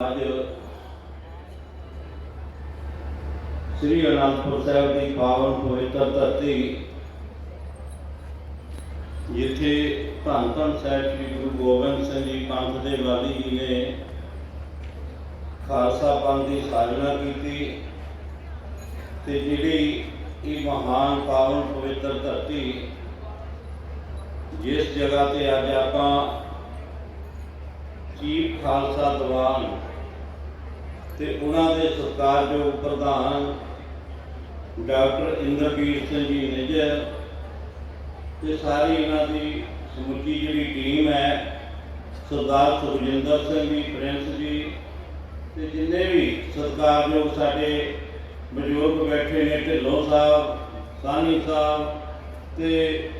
ਅੱਜ ਸ੍ਰੀ ਅਨੰਦਪੁਰ ਸਾਹਿਬ ਦੀ ਪਾਵਨ ਪਵਿੱਤਰ ਧਰਤੀ ਜਿੱਥੇ ਧੰਨ ਧੰਨ ਸਾਹਿਬ ਸ੍ਰੀ ਗੁਰੂ ਗੋਬਿੰਦ ਸਿੰਘ ਜੀ ਪੰਥ ਦੇ ਵਾਲੀ ਜੀ ਨੇ ਖਾਲਸਾ ਪੰਥ ਦੀ ਸਾਜਨਾ ਕੀਤੀ ਤੇ ਜਿਹੜੀ ਇਹ ਮਹਾਨ ਪਾਵਨ ਪਵਿੱਤਰ ਧਰਤੀ ਜਿਸ ਜਗ੍ਹਾ ਤੇ ਅੱਜ ਆਪਾਂ ਚੀਫ ਖਾਲਸਾ ਦੀਵਾਨ ਤੇ ਉਹਨਾਂ ਦੇ ਸਰਕਾਰਯੋਗ ਪ੍ਰਧਾਨ ਡਾਕਟਰ ਇੰਦਰਵੀਰ ਸਿੰਘ ਜੀ ਨਿੱਜਰ ਤੇ ਸਾਰੀ ਇਹਨਾਂ ਦੀ ਸਮੁੱਚੀ ਜਿਹੜੀ ਟੀਮ ਹੈ, ਸਰਦਾਰ ਸੁਖਜਿੰਦਰ ਸਿੰਘ ਜੀ, ਪ੍ਰਿੰਸ ਜੀ, ਤੇ ਜਿੰਨੇ ਵੀ ਸਰਕਾਰਯੋਗ ਸਾਡੇ ਬਜ਼ੁਰਗ ਬੈਠੇ ਨੇ, ਢਿੱਲੋਂ ਸਾਹਿਬ, ਸਾਨੀ ਸਾਹਿਬ ਤੇ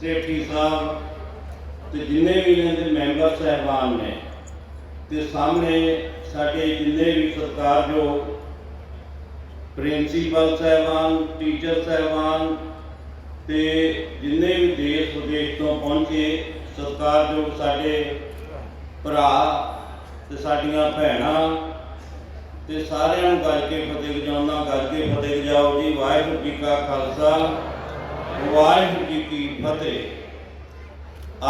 ਸੇਠੀ ਸਾਹਿਬ ਤੇ ਜਿੰਨੇ ਵੀ ਇਹਨਾਂ ਦੇ ਮੈਂਬਰ ਸਹਿਬਾਨ ਨੇ, ਤੇ ਸਾਹਮਣੇ ਸਾਡੇ ਜਿੰਨੇ ਵੀ ਸਤਿਕਾਰਯੋਗ ਪ੍ਰਿੰਸੀਪਲ ਸਹਿਬਾਨ, ਟੀਚਰ ਸਹਿਬਾਨ ਤੇ ਜਿੰਨੇ ਵੀ ਦੇਸ਼ ਵਿਦੇਸ਼ ਤੋਂ ਪਹੁੰਚੇ ਸਤਿਕਾਰਯੋਗ ਸਾਡੇ ਭਰਾ ਤੇ ਸਾਡੀਆਂ ਭੈਣਾਂ ਤੇ ਸਾਰਿਆਂ ਨੂੰ ਗੱਜ ਕੇ ਫਤਿਹ ਗਜਾਉਣਾ ਗੱਜ ਕੇ ਫਤਿਹ ਗਜਾਓ ਜੀ। ਵਾਹਿਗੁਰੂ ਜੀ ਕਾ ਖਾਲਸਾ, ਵਾਹਿਗੁਰੂ ਜੀ ਕੀ ਫਤਿਹ।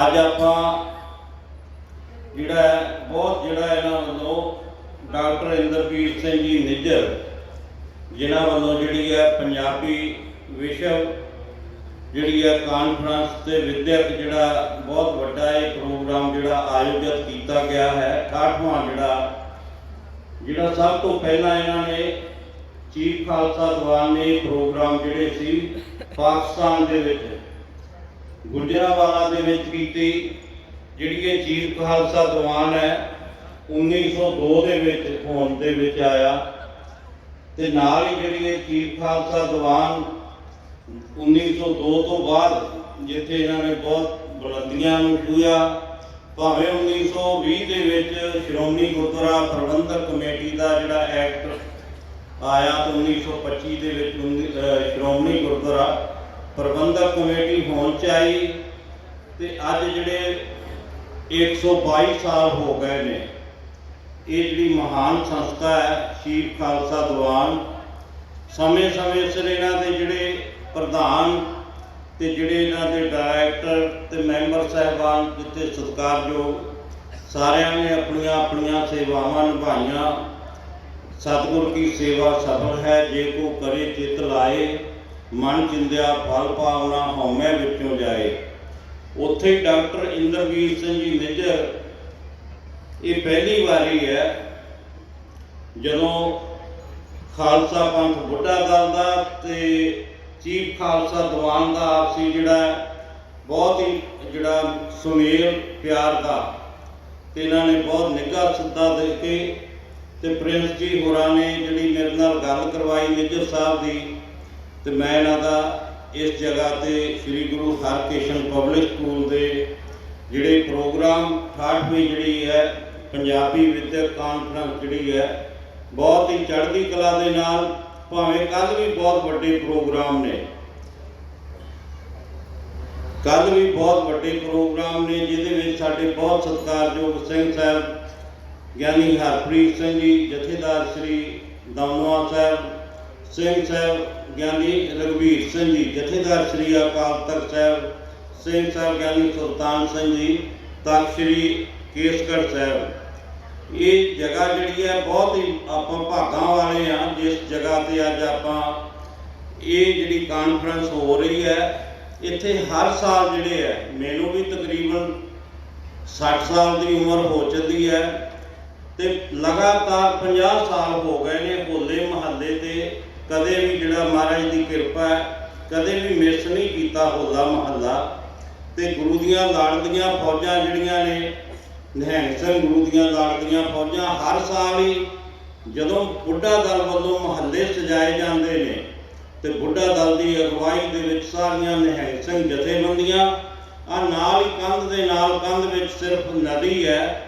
ਅੱਜ ਆਪਾਂ ਜਿਹੜਾ ਬਹੁਤ ਜਿਹੜਾ ਇਹਨਾਂ ਵੱਲੋਂ ਡਾਕਟਰ ਇੰਦਰਪ੍ਰੀਤ ਸਿੰਘ ਜੀ ਨਿੱਜਰ, ਜਿਨ੍ਹਾਂ ਵੱਲੋਂ ਜਿਹੜੀ ਹੈ ਪੰਜਾਬੀ ਵਿਸ਼ਵ, ਜਿਹੜੀ ਹੈ ਕਾਨਫਰੰਸ ਤੇ ਵਿਦਿਅਕ ਜਿਹੜਾ ਬਹੁਤ ਵੱਡਾ ਇਹ ਪ੍ਰੋਗਰਾਮ ਜਿਹੜਾ ਆਯੋਜਿਤ ਕੀਤਾ ਗਿਆ ਹੈ 68ਵਾਂ ਜਿਹੜਾ ਜਿਹੜਾ ਸਭ ਤੋਂ ਪਹਿਲਾਂ ਇਹਨਾਂ ਨੇ ਚੀਫ ਖਾਲਸਾ ਦੀਵਾਨ ਨੇ ਇਹ ਪ੍ਰੋਗਰਾਮ ਜਿਹੜੇ ਸੀ ਪਾਕਿਸਤਾਨ ਦੇ ਵਿੱਚ, ਗੁਜਰਾਵਾਲਾ ਦੇ ਵਿੱਚ ਕੀਤੀ, ਜਿਹੜੀ ਇਹ ਚੀਫ ਖਾਲਸਾ ਦੀਵਾਨ ਹੈ 1902 ਦੇ ਵਿੱਚ, ਹੋਂਦ ਦੇ ਵਿੱਚ ਆਇਆ। ਤੇ ਨਾਲ ਹੀ ਜਿਹੜੀ ਇਹ ਚੀਫ ਖਾਲਸਾ ਦੀਵਾਨ 1902 ਤੋਂ ਬਾਅਦ ਜਿੱਥੇ ਇਹਨਾਂ ਨੇ ਬਹੁਤ ਬੁਲੰਦੀਆਂ ਨੂੰ ਛੂਹਿਆ, ਭਾਵੇਂ 1920 ਦੇ ਵਿੱਚ ਸ਼੍ਰੋਮਣੀ ਗੁਰਦੁਆਰਾ ਪ੍ਰਬੰਧਕ ਕਮੇਟੀ ਦਾ ਜਿਹੜਾ ਐਕਟ ਆਇਆ ਤਾਂ 1925 ਦੇ ਵਿੱਚ ਸ਼੍ਰੋਮਣੀ ਗੁਰਦੁਆਰਾ ਪ੍ਰਬੰਧਕ ਕਮੇਟੀ ਹੋਣ ਚ ਆਈ ਤੇ ਅੱਜ ਜਿਹੜੇ 122 ਸਾਲ ਹੋ ਗਏ ਨੇ ਇਹ ਜਿਹੜੀ ਮਹਾਨ ਸੰਸਥਾ ਹੈ ਸ਼ੀਰ ਖਾਲਸਾ ਦੀਵਾਨ ਸਮੇਂ-ਸਮੇਂ ਸਿਰ ਇਹਨਾਂ ਦੇ ਜਿਹੜੇ ਪ੍ਰਧਾਨ ਤੇ ਜਿਹੜੇ ਇਹਨਾਂ ਦੇ ਡਾਇਰੈਕਟਰ ਤੇ ਮੈਂਬਰ ਸਾਹਿਬਾਨ ਜਿੱਥੇ ਸਤਿਕਾਰਯੋਗ ਸਾਰਿਆਂ ਨੇ ਆਪਣੀਆਂ ਆਪਣੀਆਂ ਸੇਵਾਵਾਂ ਨਿਭਾਈਆਂ। ਸਤਿਗੁਰ ਕੀ ਸੇਵਾ ਸਫਲ ਹੈ, ਜੇ ਕੋ ਕਰੇ ਚਿਤ ਲਾਏ, ਮਨ ਚਿੰਦਿਆ ਫਲ ਪਾਵਨਾ ਹਉਮੈ ਵਿੱਚੋਂ ਜਾਏ। ਉੱਥੇ ਡਾਕਟਰ ਇੰਦਰਵੀਰ ਸਿੰਘ ਜੀ ਨਿੱਜਰ ਇਹ ਪਹਿਲੀ ਵਾਰੀ ਹੈ ਜਦੋਂ ਖਾਲਸਾ ਪੰਥ ਬੁੱਢਾ ਦਲ ਦਾ ਤੇ ਚੀਫ ਖਾਲਸਾ ਦੀਵਾਨ ਦਾ ਆਪਸੀ ਜਿਹੜਾ ਬਹੁਤ ਹੀ ਜਿਹੜਾ ਸੁਮੇਲ ਪਿਆਰ ਦਾ ਤੇ ਇਹਨਾਂ ਨੇ ਬਹੁਤ ਨਿੱਘਾ ਸੱਦਾ ਦੇ ਕੇ ਤੇ ਪ੍ਰਿੰਸ ਜੀ ਹੋਰਾਂ ਨੇ ਜਿਹੜੀ ਮੇਰੇ ਨਾਲ ਗੱਲ ਕਰਵਾਈ ਨਿੱਜਰ ਸਾਹਿਬ ਦੀ ਤੇ ਮੈਂ ਇਹਨਾਂ ਦਾ ਇਸ ਜਗ੍ਹਾ ਤੇ ਸ੍ਰੀ ਗੁਰੂ ਹਰਕ੍ਰਿਸ਼ਨ ਪਬਲਿਕ ਸਕੂਲ ਦੇ ਜਿਹੜੇ ਪ੍ਰੋਗਰਾਮ 68ਵੀਂ ਜਿਹੜੀ ਹੈ ਪੰਜਾਬੀ ਵਿਦਿਅਕ ਕਾਨਫਰੰਸ ਜਿਹੜੀ ਹੈ, ਬਹੁਤ ਹੀ ਚੜ੍ਹਦੀ ਕਲਾ ਦੇ ਨਾਲ, ਭਾਵੇਂ ਕੱਲ ਵੀ ਬਹੁਤ ਵੱਡੇ ਪ੍ਰੋਗਰਾਮ ਨੇ। ਕੱਲ ਵੀ ਬਹੁਤ ਵੱਡੇ ਪ੍ਰੋਗਰਾਮ ਨੇ, ਜਿਹਦੇ ਵਿੱਚ ਸਾਡੇ ਬਹੁਤ ਸਤਿਕਾਰਯੋਗ ਸਿੰਘ ਸਾਹਿਬ, ਗਿਆਨੀ ਹਰਪ੍ਰੀਤ ਸਿੰਘ ਜੀ, ਜਥੇਦਾਰ ਸ੍ਰੀ ਦਮਨਵਾ ਸਾਹਿਬ, ਸਿੰਘ ਸਾਹਿਬ, ਗਿਆਨੀ ਰਘਵੀਰ ਸਿੰਘ ਜੀ, ਜਥੇਦਾਰ ਸ੍ਰੀ ਅਕਾਲ ਤਖਤ ਸਾਹਿਬ, ਸਿੰਘ ਸਾਹਿਬ, ਗਿਆਨੀ ਸੁਲਤਾਨ ਸਿੰਘ ਜੀ, ਤਖਤ ਸ੍ਰੀ ਕੇਸਗੜ੍ਹ ਸਾਹਿਬ। ਇਹ ਜਗ੍ਹਾ ਜਿਹੜੀ ਹੈ ਬਹੁਤ ਹੀ ਆਪਾਂ ਭਾਗਾਂ ਵਾਲੇ ਆ ਜਿਸ ਜਗ੍ਹਾ ਤੇ ਅੱਜ ਆਪਾਂ ਇਹ ਜਿਹੜੀ ਕਾਨਫਰੰਸ ਹੋ ਰਹੀ ਹੈ, ਇੱਥੇ ਹਰ ਸਾਲ ਜਿਹੜੇ ਹੈ, ਮੈਨੂੰ ਵੀ ਤਕਰੀਬਨ 60 ਸਾਲ ਦੀ ਉਮਰ ਹੋ ਚੱਲੀ ਹੈ ਤੇ ਲਗਾਤਾਰ 50 ਸਾਲ ਹੋ ਗਏ ਨੇ ਹੋਲੇ ਮਹੱਲੇ ਤੇ ਕਦੇ ਵੀ ਜਿਹੜਾ ਮਹਾਰਾਜ ਦੀ ਕਿਰਪਾ ਹੈ, ਕਦੇ ਵੀ ਮਿਸ ਨਹੀਂ ਕੀਤਾ ਹੋਲਾ ਮਹੱਲਾ। ਤੇ ਗੁਰੂ ਦੀਆਂ ਲਾੜਦੀਆਂ ਫੌਜਾਂ ਜਿਹੜੀਆਂ ਨੇ ਨਿਹੰਗ ਸਿੰਘ ਗੁਰੂ ਦੀਆਂ ਲਾੜਦੀਆਂ ਫੌਜਾਂ ਹਰ ਸਾਲ ਹੀ ਜਦੋਂ ਬੁੱਢਾ ਦਲ ਵੱਲੋਂ ਮਹੱਲੇ ਸਜਾਏ ਜਾਂਦੇ ਨੇ ਤੇ ਬੁੱਢਾ ਦਲ ਦੀ ਅਗਵਾਈ ਦੇ ਵਿੱਚ ਸਾਰੀਆਂ ਨਿਹੰਗ ਸਿੰਘ ਜਥੇਬੰਦੀਆਂ ਆ ਨਾਲ ਹੀ ਕੰਧ ਦੇ ਨਾਲ ਕੰਧ ਵਿੱਚ ਸਿਰਫ ਨਦੀ ਹੈ,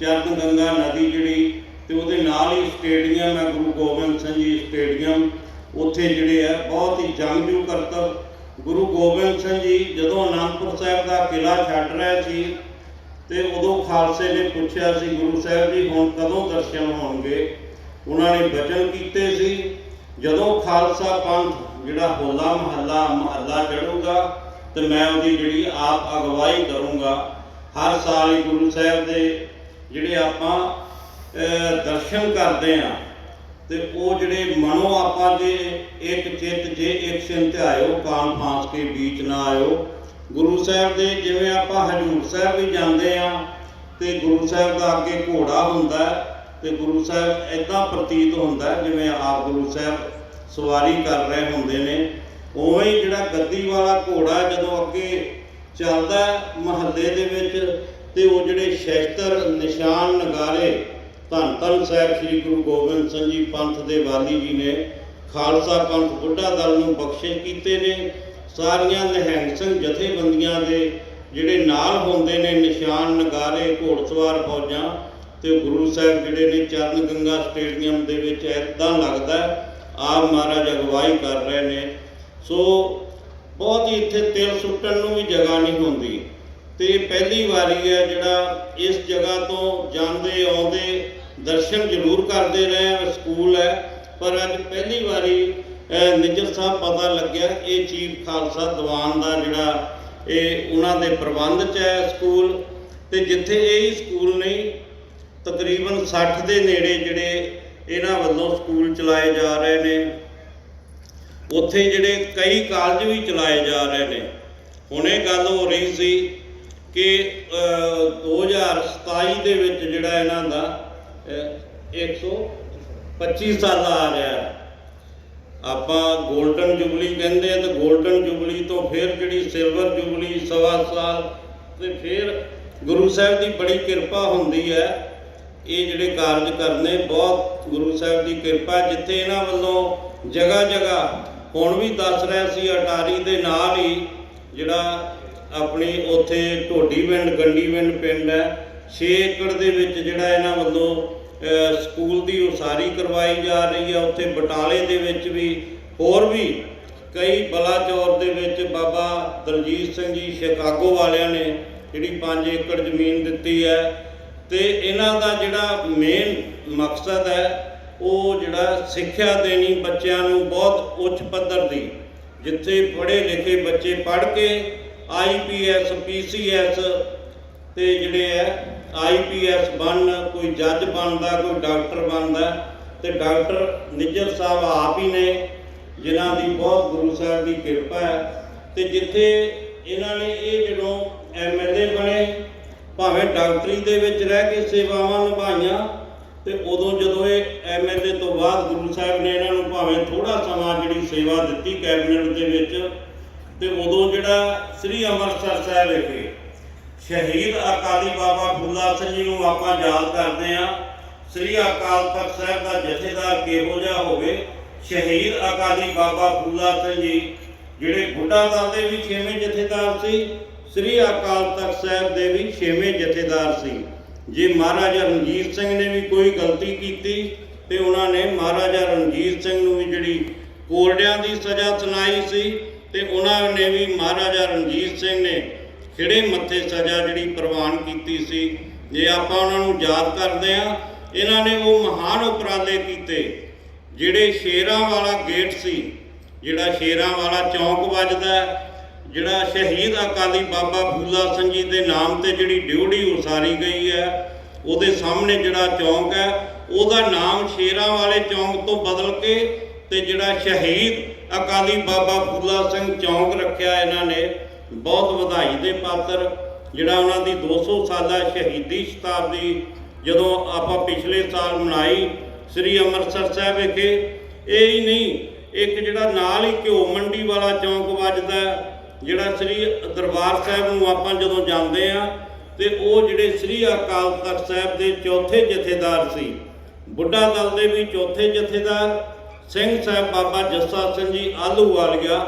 ਚਰਨ ਗੰਗਾ ਨਦੀ ਜਿਹੜੀ, ਤੇ ਉਹਦੇ ਨਾਲ ਹੀ ਸਟੇਡੀਅਮ ਹੈ, ਗੁਰੂ ਗੋਬਿੰਦ ਸਿੰਘ ਜੀ ਸਟੇਡੀਅਮ, ਉੱਥੇ ਜਿਹੜੇ ਹੈ ਬਹੁਤ ਹੀ ਜੰਗਜੂ ਕਰਤਬ ਗੁਰੂ ਗੋਬਿੰਦ ਸਿੰਘ ਜੀ ਜਦੋਂ ਅਨੰਦਪੁਰ ਸਾਹਿਬ ਦਾ ਕਿਲਾ ਛੱਡ ਰਹੇ ਸੀ ਤੇ ਉਦੋਂ ਖਾਲਸੇ ਨੇ ਪੁੱਛਿਆ ਸੀ, ਗੁਰੂ ਸਾਹਿਬ ਜੀ, ਹੁਣ ਕਦੋਂ ਦਰਸ਼ਨ ਹੋਣਗੇ? ਉਹਨਾਂ ਨੇ ਬਚਨ ਕੀਤੇ ਸੀ, ਜਦੋਂ ਖਾਲਸਾ ਪੰਥ ਜਿਹੜਾ ਹੋਲਾ ਮਹੱਲਾ ਮਹੱਲਾ ਚੜੂਗਾ ਤੇ ਮੈਂ ਉਹਦੀ ਜਿਹੜੀ ਆਪ ਅਗਵਾਈ ਕਰੂੰਗਾ, ਹਰ ਸਾਲ ਹੀ ਗੁਰੂ ਸਾਹਿਬ ਦੇ ਜਿਹੜੇ ਆਪਾਂ ਦਰਸ਼ਨ ਕਰਦੇ ਆ ਤੇ ਉਹ ਜਿਹੜੇ ਮਨੋਂ ਆਪਾਂ ਜੇ ਇੱਕ ਚਿੱਤ, ਜੇ ਇੱਕ ਸਿੰਤ ਆਇਓ ਕਾਨ ਫਾਂਸ ਕੇ ਬੀਚ ਨਾ ਆਇਓ ਗੁਰੂ ਸਾਹਿਬ ਦੇ, ਜਿਵੇਂ ਆਪਾਂ ਹਜੂਰ ਸਾਹਿਬ ਵੀ ਜਾਂਦੇ ਆ, ਤੇ ਗੁਰੂ ਸਾਹਿਬ ਦਾ ਅੱਗੇ ਘੋੜਾ ਹੁੰਦਾ ਹੈ, ਤੇ ਗੁਰੂ ਸਾਹਿਬ ਇਦਾਂ ਪ੍ਰਤੀਤ ਹੁੰਦਾ ਜਿਵੇਂ ਆਪ ਗੁਰੂ ਸਾਹਿਬ ਸਵਾਰੀ ਕਰ ਰਹੇ ਹੁੰਦੇ ਨੇ। ਉਵੇਂ ਹੀ ਜਿਹੜਾ ਗੱਦੀ ਵਾਲਾ ਘੋੜਾ ਜਦੋਂ ਅੱਗੇ ਚੱਲਦਾ ਮਹੱਲੇ ਦੇ ਵਿੱਚ, ਤੇ ਉਹ ਜਿਹੜੇ ਸ਼ਸਤਰ ਨਿਸ਼ਾਨ ਨਗਾਰੇ, ਧੰਨ ਧੰਨ ਸਾਹਿਬ ਸ੍ਰੀ ਗੁਰੂ ਗੋਬਿੰਦ ਸਿੰਘ ਜੀ ਪੰਥ ਦੇ ਵਾਲੀ ਜੀ ਨੇ ਖਾਲਸਾ ਪੰਥ ਬੁੱਢਾ ਦਲ ਨੂੰ ਬਖਸ਼ਿਸ਼ ਕੀਤੇ ਨੇ ਸਾਰੀਆਂ ਨਿਹੰਗ ਸਿੰਘ ਜਥੇਬੰਦੀਆਂ ਦੇ ਜਿਹੜੇ ਨਾਲ ਹੁੰਦੇ ਨੇ ਨਿਸ਼ਾਨ, ਨਗਾਰੇ, ਘੋੜਸਵਾਰ ਫੌਜਾਂ ਤੇ ਗੁਰੂ ਸਾਹਿਬ ਜਿਹੜੇ ਨੇ ਚਰਨ ਗੰਗਾ ਸਟੇਡੀਅਮ ਦੇ ਵਿੱਚ ਐਦਾਂ ਲੱਗਦਾ ਆਪ ਮਹਾਰਾਜ ਅਗਵਾਈ ਕਰ ਰਹੇ ਨੇ। ਸੋ ਬਹੁਤ ਹੀ ਇੱਥੇ ਤਿਲ ਸੁੱਟਣ ਨੂੰ ਵੀ ਜਗ੍ਹਾ ਨਹੀਂ ਹੁੰਦੀ। ਤੇ ਪਹਿਲੀ ਵਾਰੀ ਹੈ ਜਿਹੜਾ ਇਸ ਜਗ੍ਹਾ ਤੋਂ ਜਾਂਦੇ, ਆਉਂਦੇ ਦਰਸ਼ਨ ਜ਼ਰੂਰ ਕਰਦੇ ਰਹੇ, ਸਕੂਲ ਹੈ। ਪਰ ਅੱਜ ਪਹਿਲੀ ਵਾਰੀ ਨਿੱਜਰ ਸਾਹਿਬ ਪਤਾ ਲੱਗਿਆ ਇਹ ਚੀਫ ਖਾਲਸਾ ਦੀਵਾਨ ਦਾ ਜਿਹੜਾ ਇਹ ਉਹਨਾਂ ਦੇ ਪ੍ਰਬੰਧ 'ਚ ਹੈ ਸਕੂਲ ਤੇ ਜਿੱਥੇ ਇਹ ਸਕੂਲ ਨਹੀਂ ਤਕਰੀਬਨ 60 ਦੇ ਨੇੜੇ ਜਿਹੜੇ ਇਹਨਾਂ ਵੱਲੋਂ ਸਕੂਲ ਚਲਾਏ ਜਾ ਰਹੇ ਨੇ ਉੱਥੇ ਜਿਹੜੇ ਕਈ ਕਾਲਜ ਵੀ ਚਲਾਏ ਜਾ ਰਹੇ ਨੇ। ਹੁਣ ਇਹ ਗੱਲ ਹੋ ਰਹੀ ਸੀ ਕਿ ਅਹ, 2027 ਦੇ ਵਿੱਚ ਜਿਹੜਾ ਇਹਨਾਂ ਦਾ ਅਹ, 125 ਸਾਲ ਆ ਰਿਹਾ। ਆਪਾਂ 골ਡਨ ਜੁਬਲੀ ਕਹਿੰਦੇ ਆ ਤੇ 골ਡਨ ਜੁਬਲੀ ਤੋਂ ਫਿਰ ਜਿਹੜੀ ਸਿਲਵਰ ਜੁਬਲੀ ਸਵਾ ਸਾਲ ਤੇ ਫਿਰ ਗੁਰੂ ਸਾਹਿਬ ਦੀ ਬੜੀ ਕਿਰਪਾ ਹੁੰਦੀ ਹੈ। ਇਹ ਜਿਹੜੇ ਕਾਰਜ ਕਰਨੇ, ਬਹੁਤ ਗੁਰੂ ਸਾਹਿਬ ਦੀ ਕਿਰਪਾ, ਜਿੱਥੇ ਇਹਨਾਂ ਵੱਲੋਂ ਜਗ੍ਹਾ ਜਗ੍ਹਾ ਹੁਣ ਵੀ ਦੱਸ ਰਿਹਾ ਸੀ, ਅਟਾਰੀ ਦੇ ਨਾਲ ਹੀ ਜਿਹੜਾ ਆਪਣੀ ਉੱਥੇ ਢੋਡੀ ਪਿੰਡ, ਗੰਡੀ ਪਿੰਡ ਪਿੰਡ ਹੈ। 6 ਏਕੜ ਦੇ ਵਿੱਚ ਜਿਹੜਾ ਇਹਨਾਂ ਵੱਲੋਂ ਸਕੂਲ ਦੀ ਉਸਾਰੀ ਕਰਵਾਈ ਜਾ ਰਹੀ ਹੈ। ਉੱਥੇ ਬਟਾਲੇ ਦੇ ਵਿੱਚ ਵੀ ਹੋਰ ਵੀ ਕਈ ਬਲਾਚੌਰ ਦੇ ਵਿੱਚ ਬਾਬਾ ਦਲਜੀਤ ਸਿੰਘ ਜੀ ਸ਼ਿਕਾਗੋ ਵਾਲਿਆਂ ਨੇ ਜਿਹੜੀ 5 ਏਕੜ ਜ਼ਮੀਨ ਦਿੱਤੀ ਹੈ ਤੇ ਇਹਨਾਂ ਦਾ ਜਿਹੜਾ ਮੇਨ ਮਕਸਦ ਹੈ, ਉਹ ਜਿਹੜਾ ਸਿੱਖਿਆ ਦੇਣੀ ਬੱਚਿਆਂ ਨੂੰ ਬਹੁਤ ਉੱਚ ਪੱਧਰ ਦੀ, ਜਿੱਥੇ ਪੜ੍ਹੇ ਲਿਖੇ ਬੱਚੇ ਪੜ੍ਹ ਕੇ ਆਈਪੀਐਸ ਪੀਸੀਐਸ ਤੇ ਜਿਹੜੇ ਹੈ ਆਈਪੀਐਸ ਬਣਨ, ਕੋਈ ਜੱਜ ਬਣਦਾ, ਕੋਈ ਡਾਕਟਰ ਬਣਦਾ, ਤੇ ਡਾਕਟਰ ਨਿੱਜਰ ਸਾਹਿਬ ਆਪ ਹੀ ਨੇ, ਜਿਨ੍ਹਾਂ ਦੀ ਬਹੁਤ ਗੁਰੂ ਸਾਹਿਬ ਦੀ ਕਿਰਪਾ ਹੈ। ਤੇ ਜਿੱਥੇ ਇਹਨਾਂ ਨੇ ਇਹ ਜਦੋਂ ਐਮਐਲਏ ਬਣੇ, ਭਾਵੇਂ ਡਾਕਟਰੀ ਦੇ ਵਿੱਚ ਰਹਿ ਕੇ ਸੇਵਾਵਾਂ ਨਿਭਾਈਆਂ, ਤੇ ਉਦੋਂ ਜਦੋਂ ਇਹ ਐਮਐਲਏ ਤੋਂ ਬਾਅਦ ਗੁਰੂ ਸਾਹਿਬ ਨੇ ਇਹਨਾਂ ਨੂੰ ਭਾਵੇਂ ਥੋੜਾ ਸਮਾਂ ਜਿਹੜੀ ਸੇਵਾ ਦਿੱਤੀ ਕੈਬਨਿਟ ਦੇ ਵਿੱਚ, ਤੇ ਉਦੋਂ ਜਿਹੜਾ ਸ੍ਰੀ ਅੰਮ੍ਰਿਤਸਰ ਸਾਹਿਬ ਵਿਖੇ ਸ਼ਹੀਦ ਅਕਾਲੀ ਬਾਬਾ ਫੁੱਲਾ ਸਿੰਘ ਜੀ ਨੂੰ ਆਪਾਂ ਯਾਦ ਕਰਦੇ ਹਾਂ। ਸ੍ਰੀ ਅਕਾਲ ਤਖਤ ਸਾਹਿਬ ਦਾ ਜਥੇਦਾਰ ਕਿਹੋ ਜਿਹਾ ਹੋਵੇ, ਸ਼ਹੀਦ ਅਕਾਲੀ ਬਾਬਾ ਫੁੱਲਾ ਸਿੰਘ ਜੀ, ਜਿਹੜੇ ਬੁੱਢਾ ਦਲ ਦੇ ਵੀ ਛੇਵੇਂ ਜਥੇਦਾਰ ਸੀ, ਸ੍ਰੀ ਅਕਾਲ ਤਖਤ ਸਾਹਿਬ ਦੇ ਵੀ ਛੇਵੇਂ ਜਥੇਦਾਰ ਸੀ। ਜੇ ਮਹਾਰਾਜਾ ਰਣਜੀਤ ਸਿੰਘ ਨੇ ਵੀ ਕੋਈ ਗਲਤੀ ਕੀਤੀ ਤੇ ਉਹਨਾਂ ਨੇ ਮਹਾਰਾਜਾ ਰਣਜੀਤ ਸਿੰਘ ਨੂੰ ਵੀ ਜਿਹੜੀ ਕੋਰੜਿਆਂ ਦੀ ਸਜ਼ਾ ਸੁਣਾਈ ਸੀ ਤੇ ਉਹਨਾਂ ਨੇ ਵੀ ਮਹਾਰਾਜਾ ਰਣਜੀਤ ਸਿੰਘ ਨੇ ਖਿੜੇ ਮੱਥੇ ਸਜ਼ਾ ਜਿਹੜੀ ਪ੍ਰਵਾਨ ਕੀਤੀ ਸੀ, ਜੇ ਆਪਾਂ ਉਹਨਾਂ ਨੂੰ ਯਾਦ ਕਰਦੇ ਆ ਇਹਨਾਂ ਨੇ ਉਹ ਮਹਾਨ ਉਪਰਾਲੇ ਕੀਤੇ, ਜਿਹੜੇ ਸ਼ੇਰਾਂ ਵਾਲਾ ਗੇਟ ਸੀ, ਜਿਹੜਾ ਸ਼ੇਰਾਂ ਵਾਲਾ ਚੌਂਕ ਵੱਜਦਾ ਜਿਹੜਾ ਸ਼ਹੀਦ ਅਕਾਲੀ ਬਾਬਾ ਫੂਲਾ ਸਿੰਘ ਜੀ ਦੇ ਨਾਮ ਤੇ ਜਿਹੜੀ ਡਿਊੜੀ ਉਸਾਰੀ ਗਈ ਹੈ, ਉਹਦੇ ਸਾਹਮਣੇ ਜਿਹੜਾ ਚੌਂਕ ਹੈ, ਉਹਦਾ ਨਾਮ ਸ਼ੇਰਾਂ ਵਾਲੇ ਚੌਂਕ ਤੋਂ ਬਦਲ ਕੇ ਤੇ ਜਿਹੜਾ ਸ਼ਹੀਦ ਅਕਾਲੀ ਬਾਬਾ ਫੂਲਾ ਸਿੰਘ ਚੌਂਕ ਰੱਖਿਆ ਇਹਨਾਂ ਨੇ ਬਹੁਤ ਵਧਾਈ ਦੇ ਪਾਤਰ ਜਿਹੜਾ ਉਹਨਾਂ ਦੀ 200 ਸਾਲਾ ਸ਼ਹੀਦੀ ਸ਼ਤਾਬਦੀ ਜਦੋਂ ਆਪਾਂ ਪਿਛਲੇ ਸਾਲ ਮਨਾਈ ਸ੍ਰੀ ਅੰਮ੍ਰਿਤਸਰ ਸਾਹਿਬ ਵਿਖੇ, ਇਹ ਹੀ ਨਹੀਂ, ਇੱਕ ਜਿਹੜਾ ਨਾਲ ਹੀ ਘਿਓ ਮੰਡੀ ਵਾਲਾ ਚੌਂਕ ਵੱਜਦਾ ਜਿਹੜਾ ਸ੍ਰੀ ਦਰਬਾਰ ਸਾਹਿਬ ਨੂੰ ਆਪਾਂ ਜਦੋਂ ਜਾਂਦੇ ਆ ਤੇ ਉਹ ਜਿਹੜੇ ਸ੍ਰੀ ਅਕਾਲ ਤਖਤ ਸਾਹਿਬ ਦੇ ਚੌਥੇ ਜਥੇਦਾਰ ਸੀ, ਬੁੱਢਾ ਦਲ ਦੇ ਵੀ ਚੌਥੇ ਜਥੇਦਾਰ, ਸਿੰਘ ਸਾਹਿਬ ਬਾਬਾ ਜੱਸਾ ਸਿੰਘ ਜੀ ਆਲੂ ਆਲੂਵਾਲੀਆ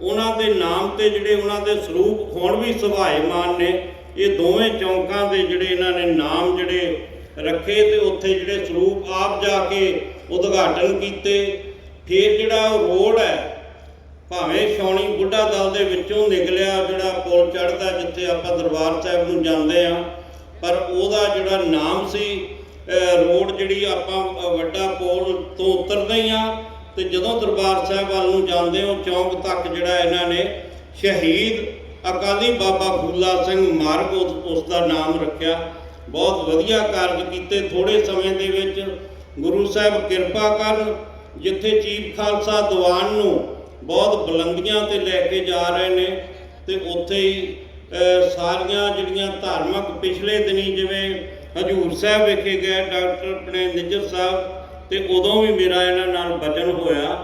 ਉਹਨਾਂ ਦੇ ਨਾਮ ਤੇ ਜਿਹੜੇ ਉਹਨਾਂ ਦੇ ਸਰੂਪ ਹੁਣ ਵੀ ਸੁਭਾਏਮਾਨ ਨੇ, ਇਹ ਦੋਵੇਂ ਚੌਂਕਾਂ ਦੇ ਜਿਹੜੇ ਇਹਨਾਂ ਨੇ ਨਾਮ ਜਿਹੜੇ ਰੱਖੇ ਤੇ ਉੱਥੇ ਜਿਹੜੇ ਸਰੂਪ ਆਪ ਜਾ ਕੇ ਉਦਘਾਟਨ ਕੀਤੇ। ਫਿਰ ਜਿਹੜਾ ਉਹ ਰੋਡ ਹੈ, ਭਾਵੇਂ ਛਾਉਣੀ ਬੁੱਢਾ ਦਲ ਦੇ ਵਿੱਚੋਂ ਨਿਕਲਿਆ ਜਿਹੜਾ ਪੁਲ ਚੜਦਾ ਜਿੱਥੇ ਆਪਾਂ ਦਰਬਾਰ ਸਾਹਿਬ ਨੂੰ ਜਾਂਦੇ ਆ ਪਰ ਉਹਦਾ ਜਿਹੜਾ ਨਾਮ ਸੀ ਰੋਡ ਜਿਹੜੀ ਆਪਾਂ ਵੱਡਾ ਪੁਲ ਤੋਂ ਉਤਰਦੇ ਹੀ ਆ ਤੇ ਜਦੋਂ ਦਰਬਾਰ ਸਾਹਿਬ ਵੱਲ ਨੂੰ ਜਾਂਦੇ ਹੋ, ਚੌਂਕ ਤੱਕ ਜਿਹੜਾ ਇਹਨਾਂ ਨੇ ਸ਼ਹੀਦ ਅਕਾਲੀ ਬਾਬਾ ਫੂਲਾ ਸਿੰਘ ਮਾਰਗ ਉਸ ਉਸ ਦਾ ਨਾਮ ਰੱਖਿਆ। ਬਹੁਤ ਵਧੀਆ ਕਾਰਜ ਕੀਤੇ। ਥੋੜੇ ਸਮੇਂ ਦੇ ਵਿੱਚ ਗੁਰੂ ਸਾਹਿਬ ਕਿਰਪਾ ਕਰਨ, ਜਿੱਥੇ ਚੀਫ ਖਾਲਸਾ ਦੀਵਾਨ ਨੂੰ ਬਹੁਤ ਬੁਲੰਦੀਆਂ ਤੇ ਲੈ ਕੇ ਜਾ ਰਹੇ ਨੇ ਤੇ ਉੱਥੇ ਹੀ ਸਾਰੀਆਂ ਜਿਹੜੀਆਂ ਧਾਰਮਿਕ ਪਿਛਲੇ ਦਿਨੀ ਜਿਵੇਂ ਹਜੂਰ ਸਾਹਿਬ ਵਿਖੇ ਗਏ, ਡਾਕਟਰ ਆਪਣੇ ਨਿੱਜਰ ਸਾਹਿਬ ਤੇ ਉਦੋਂ ਵੀ ਮੇਰਾ ਇਹਨਾਂ ਨਾਲ ਵਚਨ ਹੋਇਆ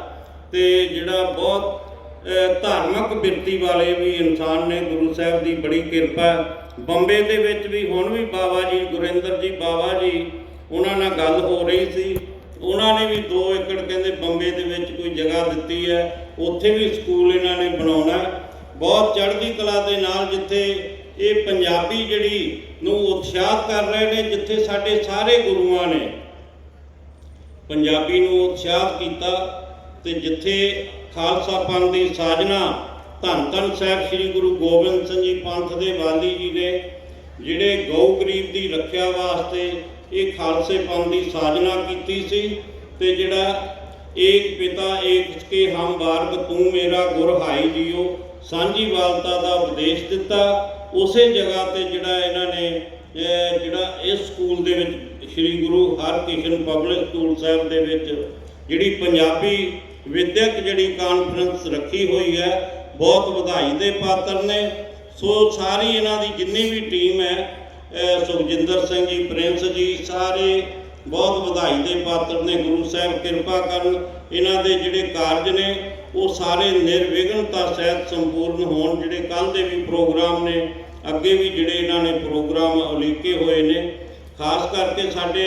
ਤੇ ਜਿਹੜਾ ਬਹੁਤ ਧਾਰਮਿਕ ਬਿਰਤੀ ਵਾਲੇ ਵੀ ਇਨਸਾਨ ਨੇ ਗੁਰੂ ਸਾਹਿਬ ਦੀ ਬੜੀ ਕਿਰਪਾ। ਬੰਬੇ ਦੇ ਵਿੱਚ ਵੀ ਹੁਣ ਵੀ ਬਾਬਾ ਜੀ, ਗੁਰਿੰਦਰ ਜੀ, ਬਾਬਾ ਜੀ, ਉਹਨਾਂ ਨਾਲ ਗੱਲ ਹੋ ਰਹੀ ਸੀ। ਉਹਨਾਂ ਨੇ ਵੀ 2 ਏਕੜ ਕਹਿੰਦੇ ਬੰਬੇ ਦੇ ਵਿੱਚ ਕੋਈ ਜਗ੍ਹਾ ਦਿੱਤੀ ਹੈ। ਉੱਥੇ ਵੀ ਸਕੂਲ ਇਹਨਾਂ ਨੇ ਬਣਾਉਣਾ ਬਹੁਤ ਚੜ੍ਹਦੀ ਕਲਾ ਦੇ ਨਾਲ ਜਿੱਥੇ ਇਹ ਪੰਜਾਬੀ ਜਿਹੜੀ ਨੂੰ ਉਤਸ਼ਾਹਤ ਕਰ ਰਹੇ ਨੇ, ਜਿੱਥੇ ਸਾਡੇ ਸਾਰੇ ਗੁਰੂਆਂ ਨੇ ਪੰਜਾਬੀ ਨੂੰ ਉਤਸ਼ਾਹਤ ਕੀਤਾ ਤੇ ਜਿੱਥੇ ਖਾਲਸਾ ਪੰਥ ਦੀ ਸਾਜਨਾ ਧੰਨ ਧੰਨ ਸਾਹਿਬ ਸ੍ਰੀ ਗੁਰੂ ਗੋਬਿੰਦ ਸਿੰਘ ਜੀ ਪੰਥ ਦੇ ਵਾਲੀ ਜੀ ਨੇ, ਜਿਹੜੇ ਗਊ ਗਰੀਬ ਦੀ ਰੱਖਿਆ ਵਾਸਤੇ ਇਹ ਖਾਲਸੇ ਪੰਥ ਦੀ ਸਾਜਨਾ ਕੀਤੀ ਸੀ ਤੇ ਜਿਹੜਾ ਏਕ ਪਿਤਾ ਏਕ ਕੇ ਹਮ ਬਾਰਕ ਤੂੰ ਮੇਰਾ ਗੁਰ ਹਾਈ ਜੀਓ, ਸਾਂਝੀ ਵਾਲਤਾ ਦਾ ਉਪਦੇਸ਼ ਦਿੱਤਾ। ਉਸੇ ਜਗ੍ਹਾ ਤੇ ਜਿਹੜਾ ਇਹਨਾਂ ਨੇ ਜਿਹੜਾ ਇਸ ਸਕੂਲ ਦੇ ਵਿੱਚ ਸ੍ਰੀ ਗੁਰੂ ਹਰਕ੍ਰਿਸ਼ਨ ਪਬਲਿਕ ਸਕੂਲ ਸਾਹਿਬ ਦੇ ਵਿੱਚ ਜਿਹੜੀ ਪੰਜਾਬੀ ਵਿਦਿਅਕ ਜਿਹੜੀ ਕਾਨਫਰੰਸ ਰੱਖੀ ਹੋਈ ਹੈ, ਬਹੁਤ ਵਧਾਈ ਦੇ ਪਾਤਰ ਨੇ। ਸੋ ਸਾਰੀ ਇਹਨਾਂ ਦੀ ਜਿੰਨੀ ਵੀ ਟੀਮ ਹੈ ਸੁਖਜਿੰਦਰ ਸਿੰਘ ਜੀ, ਪ੍ਰਿੰਸ ਜੀ, ਸਾਰੇ ਬਹੁਤ ਵਧਾਈ ਦੇ ਪਾਤਰ ਨੇ। ਗੁਰੂ ਸਾਹਿਬ ਕਿਰਪਾ ਕਰਨ ਇਹਨਾਂ ਦੇ ਜਿਹੜੇ ਕਾਰਜ ਨੇ, ਉਹ ਸਾਰੇ ਨਿਰਵਿਘਨਤਾ ਸਹਿਤ ਸੰਪੂਰਨ ਹੋਣ, ਜਿਹੜੇ ਕੱਲ ਦੇ ਵੀ ਪ੍ਰੋਗਰਾਮ ਨੇ, ਅੱਗੇ ਵੀ ਜਿਹੜੇ ਇਹਨਾਂ ਨੇ ਪ੍ਰੋਗਰਾਮ ਉਲੀਕੇ ਹੋਏ ਨੇ। ਖਾਸ ਕਰਕੇ ਸਾਡੇ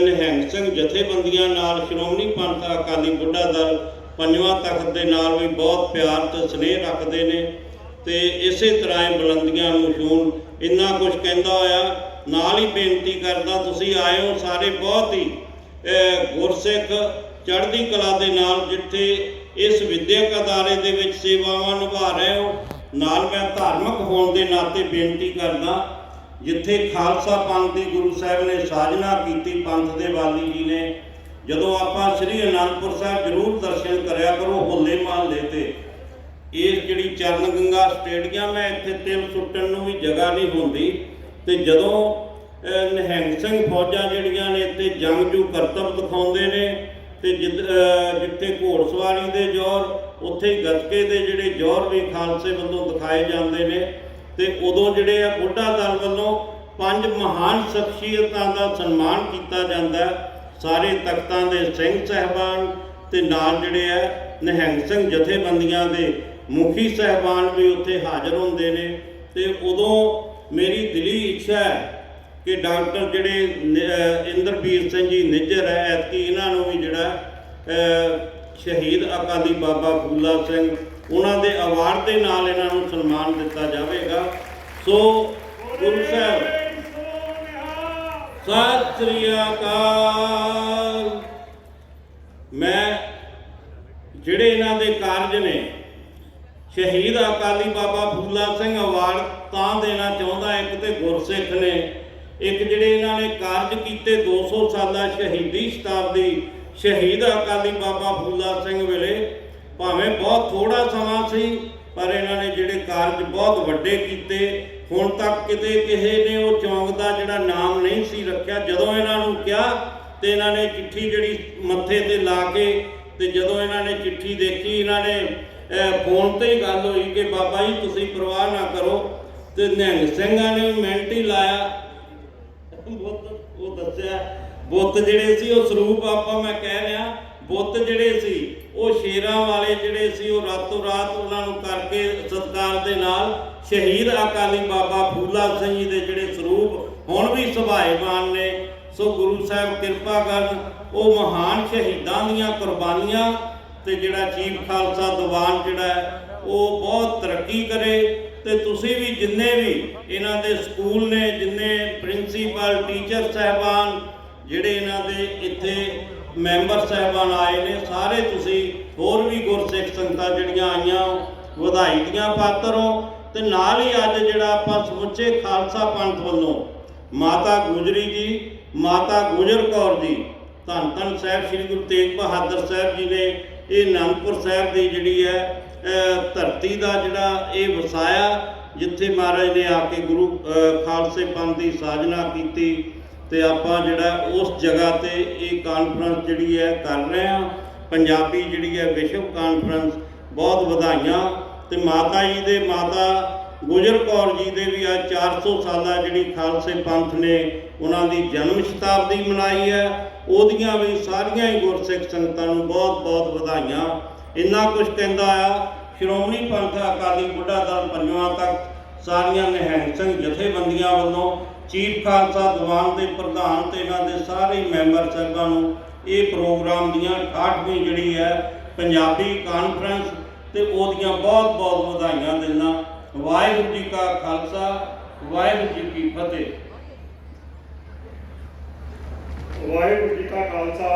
ਨਿਹੰਗ ਸਿੰਘ ਜਥੇਬੰਦੀਆਂ ਨਾਲ ਸ਼੍ਰੋਮਣੀ ਪੰਥ ਅਕਾਲੀ ਬੁੱਢਾ ਦਲ ਪੰਜਵਾਂ ਤਖਤ ਦੇ ਨਾਲ ਵੀ ਬਹੁਤ ਪਿਆਰ ਤੇ ਸਨੇਹ ਰੱਖਦੇ ਨੇ ਤੇ ਇਸੇ ਤਰ੍ਹਾਂ ਹੀ ਬੁਲੰਦੀਆਂ ਨੂੰ ਛੂਣ ਇੰਨਾ ਕੁਝ ਕਹਿੰਦਾ ਹੋਇਆ, ਨਾਲ ਹੀ ਬੇਨਤੀ ਕਰਦਾ ਤੁਸੀਂ ਆਏ ਹੋ ਸਾਰੇ ਬਹੁਤ ਹੀ ਗੁਰਸਿੱਖ ਚੜ੍ਹਦੀ ਕਲਾ ਦੇ ਨਾਲ ਜਿੱਥੇ ਇਸ ਵਿਦਿਅਕ ਅਦਾਰੇ ਦੇ ਵਿੱਚ ਸੇਵਾਵਾਂ ਨਿਭਾ ਰਹੇ ਹੋ, ਨਾਲ ਮੈਂ ਧਾਰਮਿਕ ਹੋਣ ਦੇ ਨਾਤੇ ਬੇਨਤੀ ਕਰਦਾ ਜਿੱਥੇ ਖਾਲਸਾ ਪੰਥ ਦੀ ਗੁਰੂ ਸਾਹਿਬ ਨੇ ਸਾਜਨਾ ਕੀਤੀ ਪੰਥ ਦੇ ਵਾਲੀ ਜੀ ਨੇ ਜਦੋਂ ਆਪਾਂ ਸ੍ਰੀ ਅਨੰਦਪੁਰ ਸਾਹਿਬ ਜ਼ਰੂਰ ਦਰਸ਼ਨ ਕਰਿਆ ਕਰੋ ਹੋਲੇ ਮਹੱਲੇ ਤੇ। ਇਸ ਜਿਹੜੀ ਚਰਨ ਗੰਗਾ ਸਟੇਡੀਅਮ ਹੈ ਇੱਥੇ ਤਿਲ ਸੁੱਟਣ ਨੂੰ ਵੀ ਜਗ੍ਹਾ ਨਹੀਂ ਹੁੰਦੀ। ਤੇ ਜਦੋਂ ਨਿਹੰਗ ਸਿੰਘ ਫੌਜਾਂ ਜਿਹੜੀਆਂ ਨੇ ਇੱਥੇ ਜੰਗਜੂ ਕਰਤੱਵ ਦਿਖਾਉਂਦੇ ਨੇ ਤੇ ਜਿੱਦ- ਅਹ, ਜਿੱਥੇ ਘੋੜਸਵਾਰੀ ਦੇ ਜੋਰ ਉੱਥੇ ਹੀ ਗੱਤਕੇ ਦੇ ਜਿਹੜੇ ਜੋਰ ਵੀ ਖਾਲਸੇ ਵੱਲੋਂ ਦਿਖਾਏ ਜਾਂਦੇ ਨੇ ਤੇ ਉਦੋਂ ਜਿਹੜੇ ਆ ਬੁੱਢਾ ਦਲ ਵੱਲੋਂ ਪੰਜ ਮਹਾਨ ਸ਼ਖਸੀਅਤਾਂ ਦਾ ਸਨਮਾਨ ਕੀਤਾ ਜਾਂਦਾ ਸਾਰੇ ਤਖਤਾਂ ਦੇ ਸਿੰਘ ਸਹਿਬਾਨ ਤੇ ਨਾਲ ਜਿਹੜੇ ਆ ਨਿਹੰਗ ਸਿੰਘ ਜਥੇਬੰਦੀਆਂ ਦੇ ਮੁਖੀ ਸਹਿਬਾਨ ਵੀ ਉੱਥੇ ਹਾਜ਼ਰ ਹੁੰਦੇ ਨੇ। ਤੇ ਉਦੋਂ ਮੇਰੀ ਦਿਲੀ ਇੱਛਾ ਹੈ ਕਿ ਡਾਕਟਰ ਜਿਹੜੇ ਨ- ਇੰਦਰਬੀਰ ਸਿੰਘ ਜੀ ਨਿੱਜਰ ਹੈ, ਐਤਕੀ ਇਹਨਾਂ ਨੂੰ ਵੀ ਜਿਹੜਾ ਸ਼ਹੀਦ ਅਕਾਲੀ ਬਾਬਾ ਫੂਲਾ ਸਿੰਘ ਉਹਨਾਂ ਦੇ ਅਵਾਰਡ ਦੇ ਨਾਲ ਇਹਨਾਂ ਨੂੰ ਸਨਮਾਨ ਦਿੱਤਾ ਜਾਵੇਗਾ। ਸੋ ਗੁਰੂ ਸਾਹਿਬ, ਸਤਿ ਸ੍ਰੀ ਅਕਾਲ। ਮੈਂ, ਜਿਹੜੇ ਇਹਨਾਂ ਦੇ ਕਾਰਜ ਨੇ, ਸ਼ਹੀਦ ਅਕਾਲੀ ਬਾਬਾ ਫੂਲਾ ਸਿੰਘ ਅਵਾਰਡ ਤਾਂ ਦੇਣਾ ਚਾਹੁੰਦਾ, ਇੱਕ ਤੇ ਗੁਰਸਿੱਖ ਨੇ, ਇੱਕ ਜਿਹੜੇ ਇਹਨਾਂ ਨੇ ਕਾਰਜ ਕੀਤੇ 200 ਸਾਲਾ ਸ਼ਹੀਦੀ ਸ਼ਤਾਬਦੀ ਸ਼ਹੀਦ ਅਕਾਲੀ ਬਾਬਾ ਫੂਲਾ ਸਿੰਘ ਵੇਲੇ ਭਾਵੇਂ ਬਹੁਤ ਥੋੜਾ ਸਮਾਂ ਸੀ, ਪਰ ਇਹਨਾਂ ਨੇ ਜਿਹੜੇ ਕਾਰਜ ਬਹੁਤ ਵੱਡੇ ਕੀਤੇ, ਹੁਣ ਤੱਕ ਕਿਤੇ ਕਿਸੇ ਨੇ ਉਹ ਚੌਂਕ ਦਾ ਜਿਹੜਾ ਨਾਮ ਨਹੀਂ ਸੀ ਰੱਖਿਆ, ਜਦੋਂ ਇਹਨਾਂ ਨੂੰ ਕਿਹਾ ਤੇ ਇਹਨਾਂ ਨੇ ਚਿੱਠੀ ਜਿਹੜੀ ਮੱਥੇ ਤੇ ਲਾ ਕੇ ਤੇ ਜਦੋਂ ਇਹਨਾਂ ਨੇ ਚਿੱਠੀ ਦੇਖੀ, ਇਹਨਾਂ ਨੇ ਫੋਨ ਤੇ ਹੀ ਗੱਲ ਹੋਈ ਕਿ ਬਾਬਾ ਜੀ ਤੁਸੀਂ ਪਰਵਾਹ ਨਾ ਕਰੋ ਤੇ ਨਿਹੰਗ ਸਿੰਘਾਂ ਨੇ ਮਿੰਟ ਹੀ ਲਾਇਆ। ਬੁੱਤ, ਉਹ ਦੱਸਿਆ, ਬੁੱਤ ਜਿਹੜੇ ਸੀ ਉਹ ਸਰੂਪ ਆਪਾਂ ਮੈਂ ਕਹਿ ਰਿਹਾ, ਬੁੱਤ ਜਿਹੜੇ ਸੀ ਉਹ ਸ਼ੇਰਾਂ ਵਾਲੇ ਜਿਹੜੇ ਸੀ, ਉਹ ਰਾਤੋਂ ਰਾਤ ਉਹਨਾਂ ਨੂੰ ਕਰਕੇ ਸਤਕਾਰ ਦੇ ਨਾਲ ਸ਼ਹੀਦ ਅਕਾਲੀ ਬਾਬਾ ਫੂਲਾ ਸਿੰਘ ਜੀ ਦੇ ਜਿਹੜੇ ਸਰੂਪ ਹੁਣ ਵੀ ਸੁਭਾਏਮਾਨ ਨੇ। ਸੋ ਗੁਰੂ ਸਾਹਿਬ ਕਿਰਪਾ ਕਰਨ, ਉਹ ਮਹਾਨ ਸ਼ਹੀਦਾਂ ਦੀਆਂ ਕੁਰਬਾਨੀਆਂ ਤੇ ਜਿਹੜਾ ਚੀਫ ਖਾਲਸਾ ਦੀਵਾਨ ਜਿਹੜਾ ਹੈ, ਉਹ ਬਹੁਤ ਤਰੱਕੀ ਕਰੇ ਤੇ ਤੁਸੀਂ ਵੀ ਜਿੰਨੇ ਵੀ ਇਹਨਾਂ ਦੇ ਸਕੂਲ ਨੇ, ਜਿੰਨੇ ਪ੍ਰਿੰਸੀਪਲ, ਟੀਚਰ, ਸਹਿਬਾਨ ਜਿਹੜੇ ਇਹਨਾਂ ਦੇ ਇੱਥੇ ਮੈਂਬਰ ਸਹਿਬਾਨ ਆਏ ਨੇ, ਸਾਰੇ ਤੁਸੀਂ ਹੋਰ ਵੀ ਗੁਰਸਿੱਖ ਸੰਗਤਾਂ ਜਿਹੜੀਆਂ ਆਈਆਂ, ਵਧਾਈ ਦੀਆਂ ਪਾਤਰ ਹੋ ਤੇ ਨਾਲ ਹੀ ਅੱਜ ਜਿਹੜਾ ਆਪਾਂ ਸਮੁੱਚੇ ਖਾਲਸਾ ਪੰਥ ਵੱਲੋਂ ਮਾਤਾ ਗੁਜਰੀ ਜੀ, ਮਾਤਾ ਗੁਜਰ ਕੌਰ ਜੀ, ਧੰਨ ਧੰਨ ਸਾਹਿਬ ਸ੍ਰੀ ਗੁਰੂ ਤੇਗ ਬਹਾਦਰ ਸਾਹਿਬ ਜੀ ਨੇ ਇਹ ਅਨੰਦਪੁਰ ਸਾਹਿਬ ਦੀ ਜਿਹੜੀ ਹੈ ਧਰਤੀ ਦਾ ਜਿਹੜਾ ਇਹ ਵਸਾਇਆ, ਜਿੱਥੇ ਮਹਾਰਾਜ ਨੇ ਆ ਕੇ ਗੁਰੂ ਖਾਲਸੇ ਪੰਥ ਦੀ ਸਾਜਨਾ ਕੀਤੀ। ਤੇ ਆਪਾਂ ਜਿਹੜਾ ਉਸ ਜਗ੍ਹਾ ਤੇ ਇਹ ਕਾਨਫਰੰਸ ਜਿਹੜੀ ਹੈ ਕਰ ਰਹੇ ਹਾਂ। ਪੰਜਾਬੀ ਜਿਹੜੀ ਹੈ ਵਿਸ਼ਵ ਕਾਨਫਰੰਸ ਬਹੁਤ ਵਧਾਈਆਂ ਤੇ ਮਾਤਾ ਜੀ ਦੇ, ਮਾਤਾ ਗੁਜਰ ਕੌਰ ਜੀ ਦੇ ਵੀ ਅੱਜ 400 ਸਾਲਾ ਜਿਹੜੀ ਖਾਲਸੇ ਪੰਥ ਨੇ ਉਹਨਾਂ ਦੀ ਜਨਮ ਸ਼ਤਾਬਦੀ ਮਨਾਈ ਹੈ। ਉਹਦੀਆਂ ਵੀ ਸਾਰੀਆਂ ਹੀ ਗੁਰਸਿੱਖ ਸੰਗਤਾਂ ਨੂੰ ਬਹੁਤ ਬਹੁਤ ਵਧਾਈਆਂ। ਇੰਨਾ ਕੁਝ ਕਹਿੰਦਾ ਆ, ਸ਼੍ਰੋਮਣੀ ਪੰਥ ਅਕਾਲੀ ਬੁੱਢਾ ਦਲ ਪੰਜਵਾਂ ਤੱਕ ਸਾਰੀਆਂ ਨਿਹੰਗ ਸਿੰਘ ਜਥੇਬੰਦੀਆਂ ਵੱਲੋਂ ਚੀਫ ਖਾਲਸਾ ਦੀਵਾਨ ਦੇ ਪ੍ਰਧਾਨ ਤੇ ਇਹਨਾਂ ਦੇ ਸਾਰੇ ਮੈਂਬਰ ਸਾਹਿਬਾਂ ਨੂੰ ਇਹ ਪ੍ਰੋਗਰਾਮ ਦੀਆਂ 68ਵੀਂ ਜਿਹੜੀ ਹੈ, ਪੰਜਾਬੀ ਕਾਨਫਰੰਸ ਤੇ ਉਹਦੀਆਂ ਬਹੁਤ ਬਹੁਤ ਵਧਾਈਆਂ ਦਿੰਦਾ। ਵਾਹਿਗੁਰੂ ਜੀ ਕਾ ਖਾਲਸਾ, ਵਾਹਿਗੁਰੂ ਜੀ ਕੀ ਫਤਿਹ। ਵਾਹਿਗੁਰੂ ਜੀ ਕਾ ਖਾਲਸਾ।